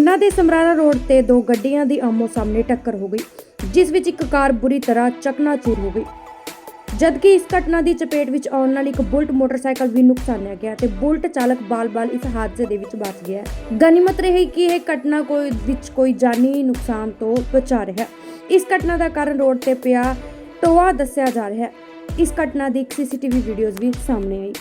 ਖੰਨਾ ਦੇ ਸਮਰਾਲਾ ਰੋਡ ਤੇ ਦੋ ਗੱਡੀਆਂ ਦੀ ਆਮੋ ਸਾਹਮਣੇ ਟੱਕਰ ਹੋ ਗਈ, ਜਿਸ ਵਿੱਚ ਇੱਕ ਕਾਰ ਬੁਰੀ ਤਰ੍ਹਾਂ ਚਕਨਾਚੂਰ ਹੋ ਗਈ। ਜਦਕਿ ਇਸ ਘਟਨਾ ਦੀ ਚਪੇਟ ਵਿੱਚ ਆਉਣ ਨਾਲ ਇੱਕ ਬੁਲਟ ਮੋਟਰਸਾਈਕਲ ਵੀ ਨੁਕਸਾਨਿਆ ਗਿਆ ਤੇ ਬੁਲਟ ਚਾਲਕ ਬਾਲ-ਬਾਲ ਇਸ ਹਾਦਸੇ ਦੇ ਵਿੱਚ ਬਚ ਗਿਆ ਗਨੀਮਤ ਰਹੀ ਕਿ ਇਹ ਘਟਨਾ ਕੋਈ ਵਿੱਚ ਕੋਈ ਜਾਨੀ ਨੁਕਸਾਨ ਤੋਂ ਬਚਾ ਰਿਹਾ। ਇਸ ਘਟਨਾ ਦਾ ਕਾਰਨ ਰੋਡ ਤੇ ਪਿਆ ਟੋਆ ਦੱਸਿਆ ਜਾ ਰਿਹਾ ਹੈ। ਇਸ ਘਟਨਾ ਦੀ ਸੀਸੀਟੀਵੀ ਵੀਡੀਓਜ਼ ਵੀ ਸਾਹਮਣੇ ਆਈ।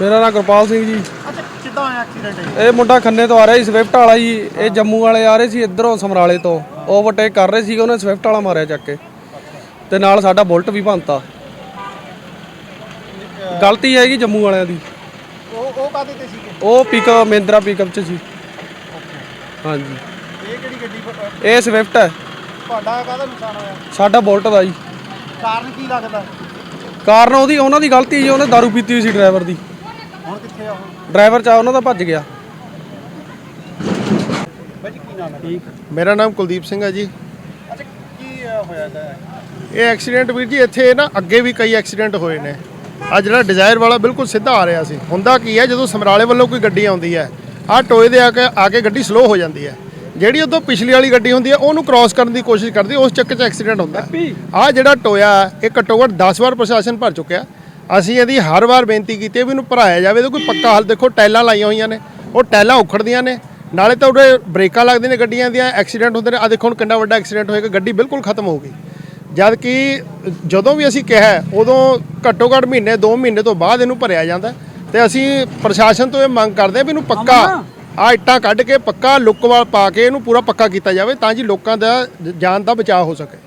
ਮੇਰਾ ਨਾਮ ਗੁਰਪਾਲ ਸਿੰਘ ਜੀ। ਅੱਛਾ ਕਿੱਦਾਂ ਹੋਇਆ ਐਕਸੀਡੈਂਟ ਇਹ? ਮੁੰਡਾ ਖੰਨੇ ਤੋਂ ਆ ਰਿਹਾ ਸੀ ਸਵਿਫਟ ਵਾਲਾ ਜੀ। ਇਹ ਜੰਮੂ ਵਾਲੇ ਆ ਰਹੇ ਸੀ ਇਧਰੋਂ ਸਮਰਾਲੇ ਤੋਂ। ਓਵਰਟੇਕ ਕਰ ਰਹੇ ਸੀਗੇ ਉਹਨੇ ਸਵਿਫਟ ਵਾਲਾ ਮਾਰਿਆ ਚੱਕ ਕੇ। ਤੇ ਨਾਲ ਸਾਡਾ ਬੁਲਟ ਵੀ ਭੰਨਤਾ। ਗਲਤੀ ਹੈਗੀ ਜੰਮੂ ਵਾਲਿਆਂ ਦੀ। ਉਹ ਉਹ ਕਾਦੇ ਤੇ ਸੀਗੇ? ਉਹ ਪਿਕਅਪ ਮਹਿੰਦਰਾ ਪਿਕਅਪ ਚ ਸੀ। ਹਾਂਜੀ। ਇਹ ਕਿਹੜੀ ਗੱਡੀ ਇਹ ਸਵਿਫਟ ਹੈ। ਤੁਹਾਡਾ ਕਾਹਦਾ ਨੁਕਸਾਨ ਹੋਇਆ? ਸਾਡਾ ਬੁਲਟ ਦਾ ਜੀ। ਕਾਰਨ ਕੀ ਲੱਗਦਾ? ਕਾਰਨ ਉਹਦੀ ਉਹਨਾਂ ਦੀ ਗਲਤੀ ਜੀ ਉਹਨੇ ਦਾਰੂ ਪੀਤੀ ਹੋਈ ਸੀ ਡਰਾਈਵਰ ਦੀ। ਹੁਣ ਕਿੱਥੇ ਆ ਉਹ? ਡਰਾਈਵਰ ਚਾ ਉਹਨਾਂ ਦਾ ਭੱਜ ਗਿਆ। ਬਾਈ ਜੀ ਕੀ ਨਾਮ ਹੈ ਮੇਰਾ ਨਾਮ ਕੁਲਦੀਪ ਸਿੰਘ ਹੈ ਜੀ। ਅੱਛਾ ਕੀ ਅਹ, ਹੋਇਆ ਇਹਦਾ? ਇਹ ਐਕਸੀਡੈਂਟ ਵੀਰ ਜੀ ਇੱਥੇ ਨਾ ਅੱਗੇ ਵੀ ਕਈ ਐਕਸੀਡੈਂਟ ਹੋਏ ਨੇ। ਆ ਜਿਹੜਾ ਡਿਜ਼ਾਇਰ ਵਾਲਾ ਬਿਲਕੁਲ ਸਿੱਧਾ ਆ ਰਿਹਾ ਸੀ। ਹੁੰਦਾ ਕੀ ਹੈ ਜਦੋਂ ਸਮਰਾਲੇ ਵੱਲੋਂ ਕੋਈ ਗੱਡੀ ਆਉਂਦੀ ਹੈ ਆ ਟੋਏ ਦੇ ਆ ਕੇ ਆ ਕੇ ਗੱਡੀ ਸਲੋ ਹੋ ਜਾਂਦੀ ਹੈ। ਜਿਹੜੀ ਉਦੋਂ ਪਿਛਲੀ ਵਾਲੀ ਗੱਡੀ ਹੁੰਦੀ ਹੈ ਉਹਨੂੰ ਕ੍ਰਾਸ ਕਰਨ ਦੀ ਕੋਸ਼ਿਸ਼ ਕਰਦੀ ਉਸ ਚੱਕਰ 'ਚ ਐਕਸੀਡੈਂਟ ਹੁੰਦਾ। ਆ ਜਿਹੜਾ ਟੋਇਆ ਇਹ ਘੱਟੋ ਘੱਟ 10 ਵਾਰ ਪ੍ਰਸ਼ਾਸਨ ਭਰ ਚੁੱਕਿਆ। ਅਸੀਂ ਇਹਦੀ ਹਰ ਵਾਰ ਬੇਨਤੀ ਕੀਤੀ ਹੈ ਵੀ ਇਹਨੂੰ ਭਰਾਇਆ ਜਾਵੇ। ਤਾਂ ਕੋਈ ਪੱਕਾ ਹੱਲ ਦੇਖੋ ਟਾਈਲਾਂ ਲਾਈਆਂ ਹੋਈਆਂ ਨੇ ਉਹ ਟਾਈਲਾਂ ਉਖੜਦੀਆਂ ਨੇ। ਨਾਲੇ ਤਾਂ ਉਹਦੇ ਬ੍ਰੇਕਾਂ ਲੱਗਦੀਆਂ ਨੇ ਗੱਡੀਆਂ ਦੀਆਂ ਐਕਸੀਡੈਂਟ ਹੁੰਦੇ ਨੇ। ਆ ਦੇਖੋ ਹੁਣ ਕਿੰਨਾ ਵੱਡਾ ਐਕਸੀਡੈਂਟ ਹੋਏਗਾ ਗੱਡੀ ਬਿਲਕੁਲ ਖਤਮ ਹੋ ਗਈ। ਜਦ ਕਿ ਜਦੋਂ ਵੀ ਅਸੀਂ ਕਿਹਾ ਉਦੋਂ ਘੱਟੋ ਘੱਟ ਮਹੀਨੇ 2 ਮਹੀਨੇ ਤੋਂ ਬਾਅਦ ਇਹਨੂੰ ਭਰਿਆ ਜਾਂਦਾ। ਤੇ ਅਸੀਂ ਪ੍ਰਸ਼ਾਸਨ ਤੋਂ ਇਹ ਮੰਗ ਕਰਦੇ ਹਾਂ ਵੀ ਇਹਨੂੰ ਪੱਕਾ ਆ ਇੱਟਾਂ ਕੱਢ ਕੇ ਪੱਕਾ ਲੁੱਕਵਾਲ ਪਾ ਕੇ ਇਹਨੂੰ ਪੂਰਾ ਪੱਕਾ ਕੀਤਾ ਜਾਵੇ ਤਾਂ ਜੀ ਲੋਕਾਂ ਦਾ ਜਾਨ ਦਾ ਬਚਾਅ ਹੋ ਸਕੇ।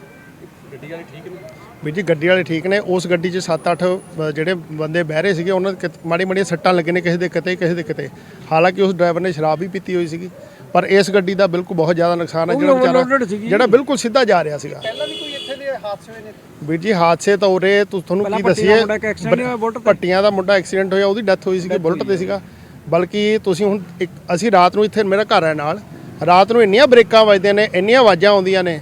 ਵੀਰ ਜੀ ਗੱਡੀ ਵਾਲੇ ਠੀਕ ਨੇ ਉਸ ਗੱਡੀ 'ਚ 7-8 ਜਿਹੜੇ ਬੰਦੇ ਬਹਿ ਰਹੇ ਸੀਗੇ ਉਹਨਾਂ ਦੇ ਮਾੜੀ ਮਾੜੀਆਂ ਸੱਟਾਂ ਲੱਗੇ ਨੇ ਕਿਸੇ ਦੇ ਕਿਤੇ ਕਿਸੇ ਦੇ ਕਿਤੇ। ਹਾਲਾਂਕਿ ਉਸ ਡਰਾਈਵਰ ਨੇ ਸ਼ਰਾਬ ਵੀ ਪੀਤੀ ਹੋਈ ਸੀਗੀ ਪਰ ਇਸ ਗੱਡੀ ਦਾ ਬਿਲਕੁਲ ਬਹੁਤ ਜ਼ਿਆਦਾ ਨੁਕਸਾਨ ਹੈ ਜਿਹੜਾ ਵਿਚਾਰਾ ਜਿਹੜਾ ਬਿਲਕੁਲ ਸਿੱਧਾ ਜਾ ਰਿਹਾ ਸੀਗਾ। ਪਹਿਲਾਂ ਵੀ ਕੋਈ ਇੱਥੇ ਦੇ ਹਾਦਸੇ ਹੋਏ ਨੇ? ਵੀਰ ਜੀ ਹਾਦਸੇ ਤਾਂ ਉਰੇ ਤੁਹਾਨੂੰ ਕੀ ਦਸੀਏ? ਪੱਟੀਆਂ ਦਾ ਮੁੰਡਾ ਐਕਸੀਡੈਂਟ ਹੋਇਆ ਉਹਦੀ ਡੈਥ ਹੋਈ ਸੀਗੀ ਬੁਲਟ ਤੇ ਸੀਗਾ। ਬਲਕਿ ਤੁਸੀਂ ਹੁਣ ਇੱਕ ਅਸੀਂ ਰਾਤ ਨੂੰ ਇੱਥੇ ਮੇਰਾ ਘਰ ਹੈ ਨਾਲ ਰਾਤ ਨੂੰ ਇੰਨੀਆਂ ਬ੍ਰੇਕਾਂ ਵੱਜਦੀਆਂ ਨੇ ਇੰਨੀਆਂ ਆਵਾਜ਼ਾਂ ਆਉਂਦੀਆਂ ਨੇ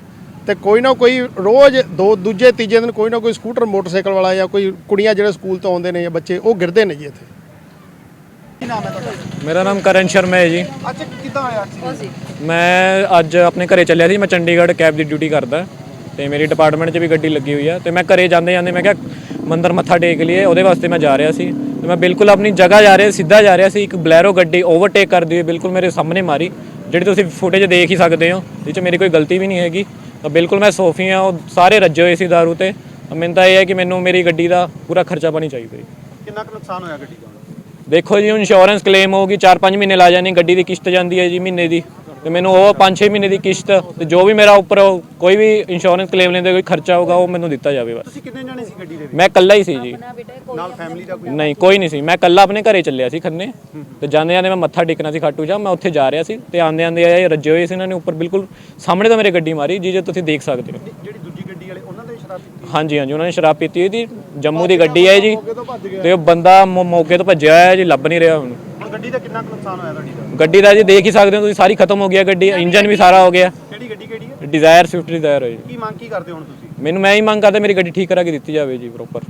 ਤੇ ਕੋਈ ਨਾ ਕੋਈ ਰੋਜ਼ ਦੋ ਦੂਜੇ ਤੀਜੇ ਦਿਨ ਕੋਈ ਨਾ ਕੋਈ ਸਕੂਟਰ ਮੋਟਰਸਾਈਕਲ ਵਾਲਾ ਜਾਂ ਕੋਈ ਕੁੜੀਆਂ ਜਿਹੜੇ ਸਕੂਲ ਤੋਂ ਆਉਂਦੇ ਨੇ ਜਾਂ ਬੱਚੇ ਉਹ ਗਿਰਦੇ ਨੇ ਜੀ ਇੱਥੇ। ਕੀ ਨਾਮ ਹੈ ਤੁਹਾਡਾ? ਮੇਰਾ ਨਾਮ ਕਰਨ ਸ਼ਰਮਾ ਹੈ ਜੀ। ਅੱਛਾ ਕਿੱਦਾਂ ਹੋਇਆ ਐਕਸੀਡੈਂਟ ਮੈਂ ਅੱਜ ਆਪਣੇ ਘਰੇ ਚੱਲਿਆ ਸੀ ਮੈਂ ਚੰਡੀਗੜ੍ਹ ਕੈਬ ਦੀ ਡਿਊਟੀ ਕਰਦਾ ਤੇ ਮੇਰੀ ਡਿਪਾਰਟਮੈਂਟ 'ਚ ਵੀ ਗੱਡੀ ਲੱਗੀ ਹੋਈ ਆ ਤੇ ਮੈਂ ਘਰੇ ਜਾਂਦੇ ਜਾਂਦੇ ਮੈਂ ਕਿਹਾ ਮੰਦਰ ਮੱਥਾ ਟੇਕ ਲਈਏ ਉਹਦੇ ਵਾਸਤੇ ਮੈਂ ਜਾ ਰਿਹਾ ਸੀ। ਤੇ ਮੈਂ ਬਿਲਕੁਲ ਆਪਣੀ ਜਗ੍ਹਾ ਜਾ ਰਿਹਾ ਸਿੱਧਾ ਜਾ ਰਿਹਾ ਸੀ ਇੱਕ ਬਲੈਰੋ ਗੱਡੀ ਓਵਰਟੇਕ ਕਰਦੀ ਹੋਈ ਬਿਲਕੁਲ ਮੇਰੇ ਸਾਹਮਣੇ ਮਾਰੀ ਜਿਹੜੀ ਤੁਸੀਂ ਫੁਟੇਜ ਦੇਖ ਹੀ ਸਕਦੇ ਹੋ ਇਹ 'ਚ ਮੇਰੀ ਕੋਈ ਗਲਤੀ ਵੀ ਨਹੀਂ ਹੈਗੀ। ਤਾਂ ਬਿਲਕੁਲ ਮੈਂ ਸੋਫੀ ਆ ਉਹ ਸਾਰੇ ਰੱਜੇ ਹੋਏ ਸੀ ਦਾਰੂ ਤੇ। ਤਾਂ ਮੈਨੂੰ ਤਾਂ ਇਹ ਹੈ ਕਿ ਮੈਨੂੰ ਮੇਰੀ ਗੱਡੀ ਦਾ ਪੂਰਾ ਖਰਚਾ ਪਾਣੀ ਚਾਹੀਦਾ ਜੀ। ਕਿੰਨਾ ਕੁ ਨੁਕਸਾਨ ਹੋਇਆ ਗੱਡੀ ਦਾ? ਦੇਖੋ ਜੀ ਇੰਸ਼ੋਰੈਂਸ ਕਲੇਮ ਹੋਊਗੀ 4-5 ਮਹੀਨੇ ਲਾ ਜਾਣੀ ਗੱਡੀ ਦੀ ਕਿਸ਼ਤ ਜਾਂਦੀ ਹੈ ਜੀ ਮਹੀਨੇ ਦੀ। ਤੇ ਮੈਨੂੰ ਉਹ 5-6 ਮਹੀਨੇ ਦੀ ਕਿਸ਼ਤ ਤੇ ਜੋ ਵੀ ਮੇਰਾ ਉੱਪਰ ਉਹ ਕੋਈ ਵੀ ਇੰਸ਼ੋਰੈਂਸ ਕਲੇਮ ਲੈਂਦੇ ਕੋਈ ਖਰਚਾ ਹੋਊਗਾ ਉਹ ਮੈਨੂੰ ਦਿੱਤਾ ਜਾਵੇ ਬਸ। ਤੁਸੀਂ ਕਿੰਨੇ ਜਣੇ ਸੀ ਗੱਡੀ ਦੇ ਮੈਂ ਇਕੱਲਾ ਹੀ ਸੀ ਜੀ। ਵਿੱਚ ਨਾਲ ਫੈਮਿਲੀ ਦਾ ਕੋਈ? ਨਹੀਂ ਕੋਈ ਨਹੀਂ ਸੀ। ਮੈਂ ਇਕੱਲਾ ਆਪਣੇ ਘਰੇ ਚੱਲਿਆ ਸੀ ਖੰਨੇ। ਤੇ ਜਾਂਦੇ ਜਾਂਦੇ ਮੈਂ ਮੱਥਾ ਟੇਕਣਾ ਸੀ ਖਾਟੂ ਜਾ ਮੈਂ ਉੱਥੇ ਜਾ ਰਿਹਾ ਸੀ ਤੇ ਆਂਦੇ ਆਂਦੇ ਆਏ ਰੱਜੇ ਹੋਏ ਸੀ ਇਹਨਾਂ ਨੇ ਉੱਪਰ। ਬਿਲਕੁਲ ਸਾਹਮਣੇ ਤੋਂ ਮੇਰੇ ਗੱਡੀ ਮਾਰੀ ਜੀ ਜੇ ਤੁਸੀਂ ਦੇਖ ਸਕਦੇ ਹੋ। ਜਿਹੜੀ ਦੂਜੀ ਗੱਡੀ ਵਾਲੇ ਉਹਨਾਂ ਦੇ ਸ਼ਰਾਬ ਪੀਤੀ? ਹਾਂਜੀ ਹਾਂਜੀ ਉਹਨਾਂ ਨੇ ਸ਼ਰਾਬ ਪੀਤੀ ਹੋਈ ਸੀ। ਜੰਮੂ ਦੀ ਗੱਡੀ ਹੈ ਜੀ। ਤੇ ਉਹ ਬੰਦਾ ਮੌ- ਮੌਕੇ ਤੋਂ ਭੱਜਿਆ ਹੋਇਆ ਜੀ ਲੱਭ ਨਹੀਂ ਰਿਹਾ ਹੁਣ ਗੱਡੀ ਦਾ ਕਿੰਨਾ ਕੁ ਨੁਕਸਾਨ ਹੋਇਆ ਤੁਹਾਡੀ? ਦਾ ਗੱਡੀ ਦਾ ਜੀ ਦੇਖ ਹੀ ਸਕਦੇ ਹੋ ਤੁਸੀਂ ਸਾਰੀ ਖਤਮ ਹੋ ਗਿਆ ਗੱਡੀ ਇੰਜਨ ਵੀ ਸਾਰਾ ਹੋ ਗਿਆ। ਕਿਹੜੀ ਗੱਡੀ ਕਿਹੜੀ ਹੈ? ਡਿਜ਼ਾਇਰ ਸਵਿਫਟ ਡਿਜ਼ਾਇਰ ਹੋਈ ਕੀ ਮੰਗ ਕੀ ਕਰਦੇ ਹੋ ਹੁਣ ਤੁਸੀਂ? ਮੈਨੂੰ ਮੈਂ ਹੀ ਮੰਗ ਕਰਦਾ ਮੇਰੀ ਗੱਡੀ ਠੀਕ ਕਰਾ ਕੇ ਦਿੱਤੀ ਜਾਵੇ ਜੀ ਪ੍ਰੋਪਰ